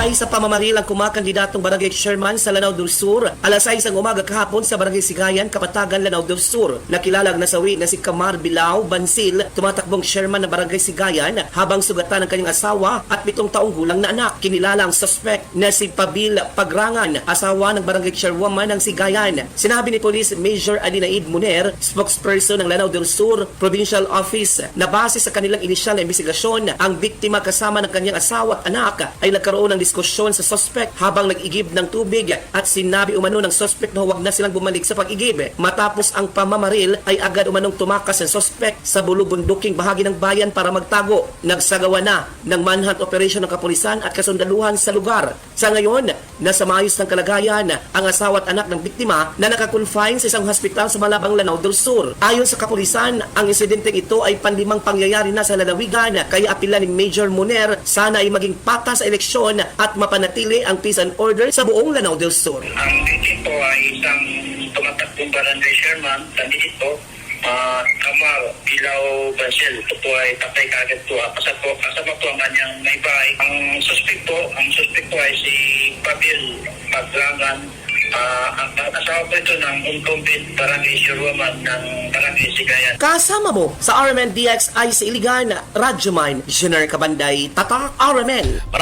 Patay sa pamamaril ang kumakandidatong barangay chairman sa Lanao del Sur. Alas 6 ang umaga kahapon sa barangay Sigayan, Kapatagan, Lanao del Sur. Nakilalang nasawi na si Kamar Bilao Bansil, tumatakbong chairman ng barangay Sigayan habang sugatan ang kanyang asawa at pitong taong gulang na anak. Kinilala ang suspect na si Pabil Pagrangan, asawa ng barangay chairwoman ng Sigayan. Sinabi ni Police Major Adinaid Muner, spokesperson ng Lanao del Sur Provincial Office, na base sa kanilang inisyal na investigasyon, ang biktima kasama ng kanyang asawa at anak ay nagkaroon ng diskusyon sa suspect habang nag-igib ng tubig at sinabi umano ng suspect na huwag na silang bumalik sa pag-igib. Matapos ang pamamaril ay agad umanong tumakas ang suspect sa bulubunduking bahagi ng bayan para magtago. Nagsagawa na ng manhunt operation ng kapulisan at kasundaluhan sa lugar. Sa ngayon, nasa maayos ng kalagayan ang asawa at anak ng biktima na nakakonfine sa isang hospital sa Malabang Lanao del Sur. Ayon sa kapulisan, ang insidenteng ito ay panlimang pangyayari na sa lalawigan kaya apila ni Major Muner sana ay maging patas sa eleksyon at mapanatili ang peace and order sa buong Lanao del Sur. Ang victim po ay isang tumatakbong barangay chairman, tandi ito, uh, Kamal Ilaw Basil. Ito po ay patay kagad po. Kasama po, kasama po ang kanyang may bahay. Ang suspect po, ang suspect po ay si Pabil Pagrangan. Uh, ang ang asawa po ito ng incumbent barangay chairwoman ng barangay Sigayan. Kasama mo sa RMN DXI sa Iligan, Radyo Mine, Jenner Kabanday, Tatak RMN.